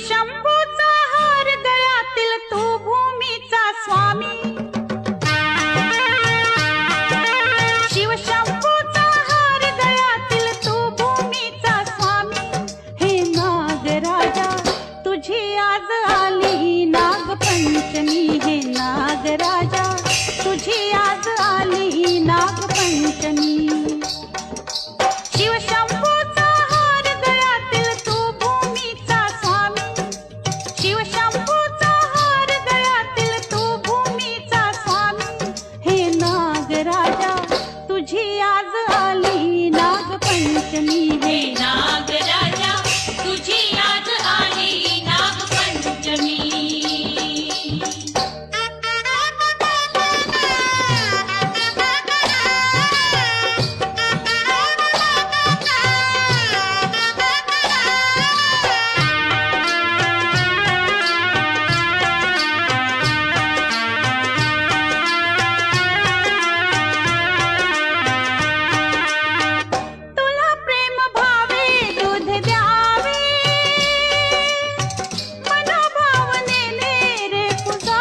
शंभूचा हार गळ्यातील तू भूमीचा स्वामी. शिवशंभूचा हार गळ्यातील तू भूमीचा स्वामी. हे नागराजा तुझी आज आली नागपंचमी. हे नागराजा तुझी आज आली नागपंचमी. ನಾಗರಸನೀ ಹೇ ನಾಗ